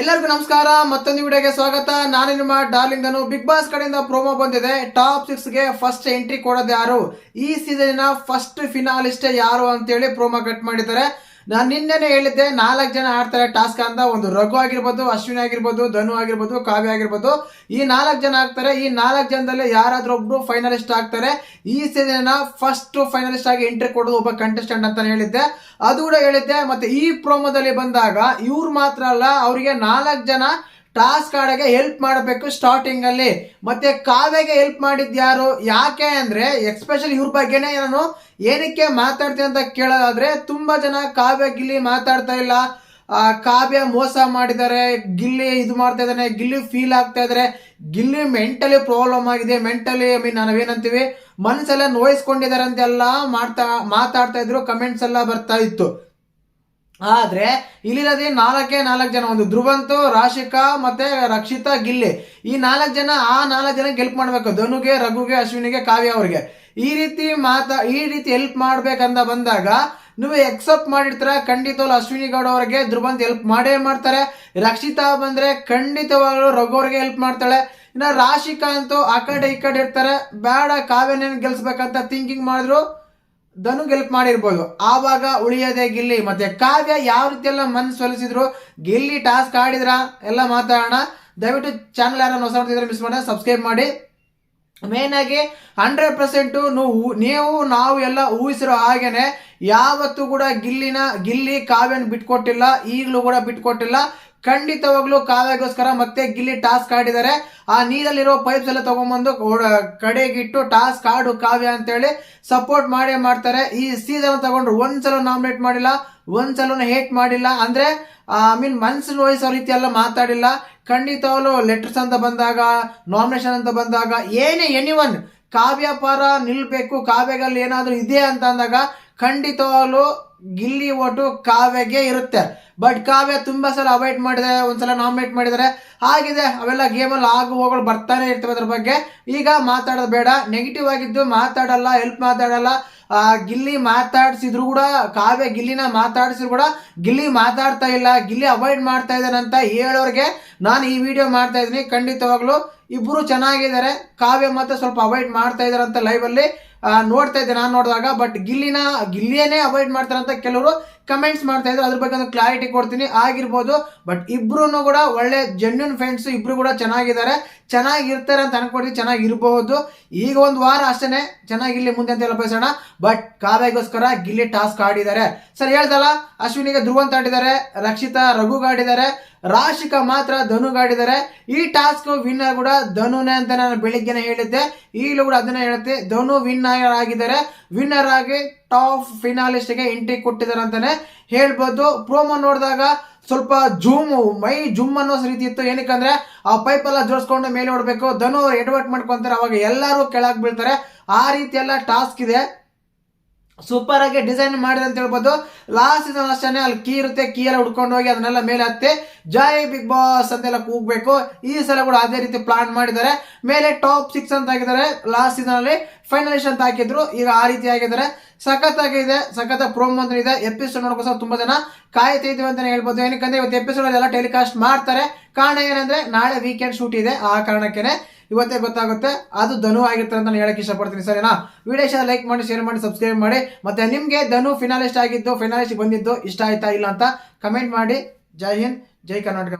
ಎಲ್ಲರಿಗೂ ನಮಸ್ಕಾರ, ಮತ್ತೊಂದು ವಿಡಿಯೋಗೆ ಸ್ವಾಗತ. ನಾನು ನಿಮ್ಮ ಡಾರ್ಲಿಂಗ್ ಅನ್ನು ಬಿಗ್ ಬಾಸ್ ಕಡೆಯಿಂದ ಪ್ರೋಮೋ ಬಂದಿದೆ. ಟಾಪ್ ಸಿಕ್ಸ್ಗೆ ಫಸ್ಟ್ ಎಂಟ್ರಿ ಕೊಡೋದು ಯಾರು? ಈ ಸೀಸನ್ ಫಸ್ಟ್ ಫಿನಾಲಿಸ್ಟ್ ಯಾರು ಅಂತೇಳಿ ಪ್ರೋಮೋ ಕಟ್ ಮಾಡಿದ್ದಾರೆ. ನಾನು ನಿನ್ನೆನೆ ಹೇಳಿದ್ದೆ, ನಾಲ್ಕು ಜನ ಆಡ್ತಾರೆ ಟಾಸ್ಕ್ ಅಂತ. ಒಂದು ರಘು ಆಗಿರ್ಬೋದು, ಅಶ್ವಿನಿ ಆಗಿರ್ಬೋದು, ಧನು ಆಗಿರ್ಬೋದು, ಕಾವ್ಯ ಆಗಿರ್ಬೋದು. ಈ ನಾಲ್ಕು ಜನ ಆಗ್ತಾರೆ. ಈ ನಾಲ್ಕು ಜನದಲ್ಲಿ ಯಾರಾದ್ರೂ ಒಬ್ರು ಫೈನಲಿಸ್ಟ್ ಆಗ್ತಾರೆ. ಈ ಸೀಸನ್ ಫಸ್ಟ್ ಫೈನಲಿಸ್ಟ್ ಆಗಿ ಎಂಟ್ರಿ ಕೊಡೋದು ಒಬ್ಬ ಕಂಟೆಸ್ಟೆಂಟ್ ಅಂತ ಹೇಳಿದ್ದೆ. ಅದು ಕೂಡ ಹೇಳಿದ್ದೆ, ಮತ್ತೆ ಈ ಪ್ರೋಮೋದಲ್ಲಿ ಬಂದಾಗ ಇವ್ರು ಮಾತ್ರ ಅಲ್ಲ, ಅವರಿಗೆ ನಾಲ್ಕು ಜನ ಟಾಸ್ಕ್ ಕಾರ್ಡ್ಗೆ ಹೆಲ್ಪ್ ಮಾಡಬೇಕು ಸ್ಟಾರ್ಟಿಂಗ್ ಅಲ್ಲಿ. ಮತ್ತೆ ಕಾವ್ಯಗೆ ಹೆಲ್ಪ್ ಮಾಡಿದ್ಯಾರು ಯಾಕೆ ಅಂದ್ರೆ ಎಕ್ಸ್ಪೆಷಲಿ ಇವ್ರ ಬಗ್ಗೆನೇ ನಾನು ಏನಕ್ಕೆ ಮಾತಾಡ್ತೀನಿ ಅಂತ ಕೇಳೋದಾದ್ರೆ, ತುಂಬಾ ಜನ ಕಾವ್ಯ ಗಿಲ್ಲಿ ಮಾತಾಡ್ತಾ ಇಲ್ಲ. ಕಾವ್ಯ ಮೋಸ ಮಾಡಿದ್ದಾರೆ. ಗಿಲ್ಲಿ ಇದು ಮಾಡ್ತಾ ಇದ್ದಾನೆ. ಗಿಲ್ಲಿ ಫೀಲ್ ಆಗ್ತಾ ಇದ್ರೆ ಗಿಲ್ಲಿ ಮೆಂಟಲಿ ಪ್ರಾಬ್ಲಮ್ ಆಗಿದೆ. ಮೆಂಟಲಿ ಐ ಮೀನ್ ನಾವೇನಂತೀವಿ? ಮನಸ್ಸೆಲ್ಲ ನೋಯಿಸ್ಕೊಂಡಿದ್ದಾರೆ ಅಂತೆಲ್ಲ ಮಾಡ್ತಾ, ಮಾತಾಡ್ತಾ ಇದ್ರು. ಕಮೆಂಟ್ಸ್ ಎಲ್ಲ ಬರ್ತಾ ಇತ್ತು. ಆದ್ರೆ ಇಲ್ಲಿರೋದೆ ನಾಲ್ಕೇ ನಾಲ್ಕು ಜನ, ಒಂದು ಧ್ರುವಂತು, ರಾಶಿಕಾ ಮತ್ತೆ ರಕ್ಷಿತಾ, ಗಿಲ್ಲಿ. ಈ ನಾಲ್ಕು ಜನ, ಆ ನಾಲ್ಕು ಜನ ಹೆಲ್ಪ್ ಮಾಡ್ಬೇಕು. ಧನುಗೆ, ರಘುಗೆ, ಅಶ್ವಿನಿಗೆ, ಕಾವ್ಯ ಅವ್ರಿಗೆ. ಈ ರೀತಿ ಮಾತಾ, ಈ ರೀತಿ ಹೆಲ್ಪ್ ಮಾಡ್ಬೇಕಂತ ಬಂದಾಗ, ನೀವು ಎಕ್ಸೆಪ್ಟ್ ಮಾಡಿರ್ತಾರ ಖಂಡಿತವಾಗ್ಲು ಅಶ್ವಿನಿ ಗೌಡ ಅವರಿಗೆ ಧ್ರುವಂತ್ ಹೆಲ್ಪ್ ಮಾಡೇ ಮಾಡ್ತಾರೆ. ರಕ್ಷಿತಾ ಬಂದ್ರೆ ಖಂಡಿತವಾಗ್ಲು ರಘು ಅವ್ರಿಗೆ ಹೆಲ್ಪ್ ಮಾಡ್ತಾಳೆ. ಇನ್ನ ರಾಶಿಕಾ ಅಂತೂ ಆ ಕಡೆ ಈ ಕಡೆ ಇರ್ತಾರೆ. ಬೇಡ ಕಾವ್ಯನೇನು ಗೆಲ್ಸ್ಬೇಕಂತ ಥಿಂಕಿಂಗ್ ಮಾಡಿದ್ರು. ಧನು ಗೆಲ್ಪ್ ಮಾಡಿರ್ಬೋದು. ಆವಾಗ ಉಳಿಯೋದೇ ಗಿಲ್ಲಿ. ಮತ್ತೆ ಕಾವ್ಯ ಯಾವ ರೀತಿ ಎಲ್ಲ ಸೊಲಿಸಿದ್ರು? ಗಿಲ್ಲಿ ಟಾಸ್ಕ್ ಆಡಿದ್ರ? ಎಲ್ಲ ಮಾತಾಡೋಣ. ದಯವಿಟ್ಟು ಚಾನಲ್ ಯಾರು ಹೊಸ ನೋಡ್ತಿದ್ರೆ ಮಿಸ್ ಮಾಡಿ ಸಬ್ಸ್ಕ್ರೈಬ್ ಮಾಡಿ. ಮೇನ್ ಆಗಿ ಹಂಡ್ರೆಡ್ ಪರ್ಸೆಂಟ್ ನೀವು, ನಾವು ಎಲ್ಲ ಊಹಿಸಿರೋ ಹಾಗೇನೆ, ಯಾವತ್ತೂ ಕೂಡ ಗಿಲ್ಲಿನ, ಗಿಲ್ಲಿ ಕಾವ್ಯನ ಬಿಟ್ಕೊಟ್ಟಿಲ್ಲ, ಈಗಲೂ ಕೂಡ ಬಿಟ್ಕೊಟ್ಟಿಲ್ಲ. ಖಂಡಿತವಾಗ್ಲೂ ಕಾವ್ಯಗೋಸ್ಕರ ಮತ್ತೆ ಗಿಲ್ಲಿ ಟಾಸ್ಕ್ ಆಡಿದ್ದಾರೆ ಆ ನೀರಲ್ಲಿರೋ ಪೈಪ್ಸ್ ಎಲ್ಲ ತಗೊಂಡ್ಬಂದು ಕಡೆಗಿಟ್ಟು ಟಾಸ್ಕ್ ಆಡು ಕಾವ್ಯ ಅಂತೇಳಿ ಸಪೋರ್ಟ್ ಮಾಡೇ ಮಾಡ್ತಾರೆ. ಈ ಸೀಸನ್ ತಗೊಂಡ್ರು ಒಂದ್ಸಲ ನಾಮಿನೇಟ್ ಮಾಡಿಲ್ಲ ಒಂದ್ಸಲ ಹೇಟ್ ಮಾಡಿಲ್ಲ. ಅಂದ್ರೆ ಐ ಮೀನ್ ಮನ್ಸು ನೋಯಿಸೋ ರೀತಿ ಎಲ್ಲ ಮಾತಾಡಿಲ್ಲ. ಖಂಡಿತವಾಗ್ಲೂ ಲೆಟರ್ಸ್ ಅಂತ ಬಂದಾಗ ನಾಮಿನೇಷನ್ ಅಂತ ಬಂದಾಗ, ಏನೇ ಎನಿ ಒನ್ ಕಾವ್ಯ ಪರ ನಿಲ್ಬೇಕು, ಕಾವ್ಯಗಳಲ್ಲಿ ಏನಾದರೂ ಇದೆ ಅಂತ ಅಂದಾಗ ಖಂಡಿತವಾಗ್ಲೂ ಗಿಲ್ಲಿ ಓಟು ಕಾವ್ಯಗೆ ಇರುತ್ತೆ. ಬಟ್ ಕಾವ್ಯ ತುಂಬಾ ಸಲ ಅವಾಯ್ಡ್ ಮಾಡಿದೆ ಒಂದ್ಸಲ ನಾಮಿನೇಟ್ ಮಾಡಿದ್ದಾರೆ ಆಗಿದೆ ಅವೆಲ್ಲ ಗೇಮಲ್ಲಿ ಆಗು ಹೋಗಳು ಬರ್ತಾನೆ ಇರ್ತವೆ ಅದ್ರ ಬಗ್ಗೆ. ಈಗ ಮಾತಾಡೋದು ಬೇಡ. ನೆಗೆಟಿವ್ ಆಗಿದ್ದು ಮಾತಾಡಲ್ಲ ಹೆಲ್ಪ್ ಮಾತಾಡಲ್ಲ. ಗಿಲ್ಲಿ ಮಾತಾಡ್ಸಿದ್ರು ಕೂಡ ಕಾವ್ಯ ಗಿಲ್ಲಿನ ಮಾತಾಡ್ಸಿದ್ರು ಕೂಡ ಗಿಲ್ಲಿ ಮಾತಾಡ್ತಾ ಇಲ್ಲ. ಗಿಲ್ಲಿ ಅವಾಯ್ಡ್ ಮಾಡ್ತಾ ಇದ್ದಾನೆ ಅಂತ ಹೇಳೋರ್ಗೆ ನಾನು ಈ ವಿಡಿಯೋ ಮಾಡ್ತಾ ಇದ್ದೀನಿ. ಖಂಡಿತವಾಗ್ಲೂ ಇಬ್ಬರು ಚೆನ್ನಾಗಿದ್ದಾರೆ. ಕಾವ್ಯ ಮಾತ್ರ ಸ್ವಲ್ಪ ಅವಾಯ್ಡ್ ಮಾಡ್ತಾ ಇದಾರೆ ಅಂತ ಲೈವ್ ಅಲ್ಲಿ. ಆ, ನೋಡ್ತಾ ಇದ್ದೆ, ನಾನು ನೋಡಿದಾಗ ಬಟ್ ಗಿಲ್ಲಿನ ಗಿಲ್ಲಿಯೇ ಅವಾಯ್ಡ್ ಮಾಡ್ತಾರೆ ಅಂತ ಕೆಲವರು ಕಮೆಂಟ್ಸ್ ಮಾಡ್ತಾ ಇದ್ರು. ಅದ್ರ ಬಗ್ಗೆ ಒಂದು ಕ್ಲಾರಿಟಿ ಕೊಡ್ತೀನಿ. ಆಗಿರ್ಬೋದು ಬಟ್ ಇಬ್ರು ಕೂಡ ಒಳ್ಳೆ ಜೆನ್ಯೂನ್ ಫ್ರೆಂಡ್ಸ್ ಇಬ್ರು ಕೂಡ ಚೆನ್ನಾಗಿದ್ದಾರೆ. ಚೆನ್ನಾಗಿರ್ತಾರೆ ಅಂತ ಅನ್ಕೊಡ್ತೀವಿ ಚೆನ್ನಾಗಿರ್ಬಹುದು ಈಗ ಒಂದು ವಾರ ಅಷ್ಟೇ ಚೆನ್ನಾಗಿರ್ಲಿ ಮುಂದೆ ಅಂತ ಎಲ್ಲ ಬಟ್ ಕಾವ್ಯಗೋಸ್ಕರ ಗಿಲ್ಲಿ ಟಾಸ್ಕ್ ಆಡಿದ್ದಾರೆ. ಸರ್, ಹೇಳ್ದಲ್ಲ? ಅಶ್ವಿನಿಗೆ ಧ್ರುವಂತ ಆಡಿದ್ದಾರೆ, ರಕ್ಷಿತಾ ರಘುಗಾಡಿದ್ದಾರೆ ರಾಶಿಕಾ ಮಾತ್ರ ಧನು ಗಾಡಿದ್ದಾರೆ ಈ ಟಾಸ್ಕ್ ವಿನ್ನರ್ ಕೂಡ ಧನುನೇ ಅಂತ ನಾನು ಬೆಳಿಗ್ಗೆನೆ ಹೇಳಿದ್ದೆ. ಈಗಲೂ ಕೂಡ ಅದನ್ನೇ ಹೇಳುತ್ತೆ. ಧನು ವಿನ್ನರ್ ಆಗಿದ್ದಾರೆ. ವಿನ್ನರ್ ಆಗಿ ಟಾಪ್ ಫಿನಾಲಿಸ್ಟ್ಗೆ ಎಂಟ್ರಿ ಕೊಟ್ಟಿದ್ದಾರೆ ಅಂತಾನೆ ಹೇಳ್ಬೋದು. ಪ್ರೋಮೋ ನೋಡಿದಾಗ ಸ್ವಲ್ಪ ಜೂಮ್, ಮೈ ಜುಮ್ ಅನ್ನೋ ರೀತಿ ಇತ್ತು. ಏನಕ್ಕಂದ್ರೆ ಆ ಪೈಪ್ ಎಲ್ಲ ಜೋಡಿಸ್ಕೊಂಡು ಮೇಲೆ ಓಡ್ಬೇಕು. ಧನು ಎಡ್ವರ್ಟ್ ಮಾಡ್ಕೊಂತಾರೆ. ಅವಾಗ ಎಲ್ಲರೂ ಕೆಳಗೆ ಬೀಳ್ತಾರೆ. ಆ ರೀತಿ ಎಲ್ಲ ಟಾಸ್ಕ್ ಇದೆ. ಸೂಪರ್ ಆಗಿ ಡಿಸೈನ್ ಮಾಡಿದೆ ಅಂತ ಹೇಳ್ಬೋದು. ಲಾಸ್ಟ್ ಸೀಸನ್ ಅಷ್ಟೇ ಅಲ್ಲಿ ಕೀ ಇರುತ್ತೆ, ಕೀ ಎಲ್ಲ ಹುಡ್ಕೊಂಡು ಹೋಗಿ ಅದನ್ನೆಲ್ಲ ಮೇಲೆ ಹತ್ತಿ ಜಾಯ್ ಬಿಗ್ ಬಾಸ್ ಅಂತೆಲ್ಲ ಕೂಗ್ಬೇಕು. ಈ ಸಲ ಕೂಡ ಅದೇ ರೀತಿ ಪ್ಲಾನ್ ಮಾಡಿದ್ದಾರೆ. ಮೇಲೆ ಟಾಪ್ ಸಿಕ್ಸ್ ಅಂತ ಹಾಕಿದ್ದಾರೆ. ಲಾಸ್ಟ್ ಸೀಸನ್ ಅಲ್ಲಿ ಫೈನಲಿಸ್ಟ್ ಅಂತ ಹಾಕಿದ್ರು. ಈಗ ಆ ರೀತಿ ಆಗಿದ್ದಾರೆ ಸಖತ್ ಆಗಿದೆ ಸಖತ್ ಪ್ರೋಮೋ ಅಂತ ಇದೆ. ಎಪಿಸೋಡ್ ನೋಡ್ಕೋಸ್ಕರ ತುಂಬಾ ಜನ ಕಾಯ್ತಾ ಇದೀವಿ ಅಂತಾನೆ ಹೇಳ್ಬೋದು. ಏನಕ್ಕಂದ್ರೆ ಇವತ್ತು ಎಪಿಸೋಡ್ ಎಲ್ಲ ಟೆಲಿಕಾಸ್ಟ್ ಮಾಡ್ತಾರೆ. ಕಾರಣ ಏನಂದ್ರೆ ನಾಳೆ ವೀಕೆಂಡ್ ಶೂಟ್ ಇದೆ ಆ ಕಾರಣಕ್ಕೇನೆ. ಇವತ್ತೇ ಗೊತ್ತಾಗುತ್ತೆ. ಅದು ಧನು ಆಗಿರ್ತಾರೆ ಅಂತ ನಾನು ಹೇಳಕ್ ಇಷ್ಟಪಡ್ತೀನಿ, ಸರಿನಾ? ವಿಡಿಯೋ ಇಷ್ಟ ಲೈಕ್ ಮಾಡಿ ಶೇರ್ ಮಾಡಿ ಸಬ್ಸ್ಕ್ರೈಬ್ ಮಾಡಿ. ಮತ್ತೆ ನಿಮ್ಗೆ ಧನು ಫಿನಾಲಿಸ್ಟ್ ಆಗಿದ್ದು ಫಿನಾಲಿಸ್ಟ್ ಬಂದಿದ್ದು ಇಷ್ಟ ಆಯ್ತಾ ಇಲ್ಲ ಅಂತ ಕಮೆಂಟ್ ಮಾಡಿ. ಜೈ ಹಿಂದ್, ಜೈ ಕರ್ನಾಟಕ.